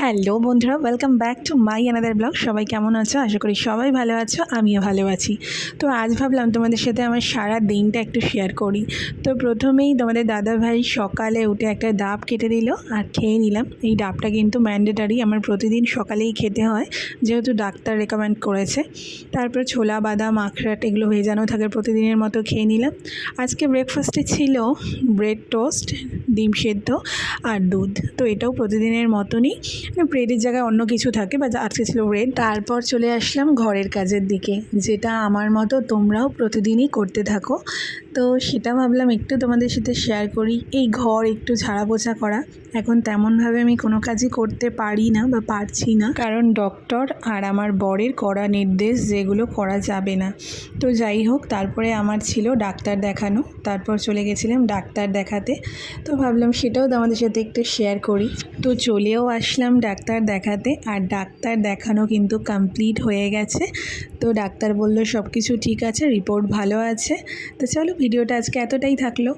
Hello বন্ধুরা welcome back to my another blog সবাই কেমন আছো? আশা করি সবাই ভালো আছো, আমিও ভালো আছি। তো আজ ভাবলাম তোমাদের সাথে আমার সারা দিনটা একটু শেয়ার করি। তো প্রথমেই তোমাদের দাদা ভাই সকালে উঠে একটা ডাব কেটে দিল আর খেয়ে নিলাম। এই ডাবটা কিন্তু ম্যান্ডেটারি আমার প্রতিদিন সকালেই খেতে হয়, যেহেতু ডাক্তার রেকমেন্ড করেছে। তারপর ছোলা, বাদাম, আখরাট এগুলো ভেজানো থাকে, প্রতিদিনের মতো খেয়ে নিলাম। আজকে ব্রেকফাস্টে ছিল ব্রেড টোস্ট ডিম সেদ্ধ আর দুধ। তো এটাও প্রতিদিনের মতনই। ব্রেডের জায়গায় অন্য কিছু থাকে বা আজকে ছিল ব্রেড তারপর চলে আসলাম ঘরের কাজের দিকে, যেটা আমার মতো তোমরাও প্রতিদিনই করতে থাকো। তো সেটা ভাবলাম একটু তোমাদের সাথে শেয়ার করি, এই ঘর একটু ঝাড়া পোছা করা। এখন তেমনভাবে আমি কোনো কাজই করতে পারি না বা পারছি না, কারণ ডক্টর আর আমার বরের করা নির্দেশ যেগুলো করা যাবে না। তো যাই হোক, তারপরে আমার ছিল ডাক্তার দেখানো, তারপর চলে গেছিলাম ডাক্তার দেখাতে। তো ভাবলাম সেটাও তোমাদের সাথে একটু শেয়ার করি। তো চলেও আসলাম ডাক্তার দেখাতে আর ডাক্তার দেখানো কিন্তু কমপ্লিট হয়ে গেছে। তো ডাক্তার বলল সব কিছু ঠিক আছে রিপোর্ট ভালো আছে। তো চলো, ভিডিওটা আজকে এতটাই থাকল।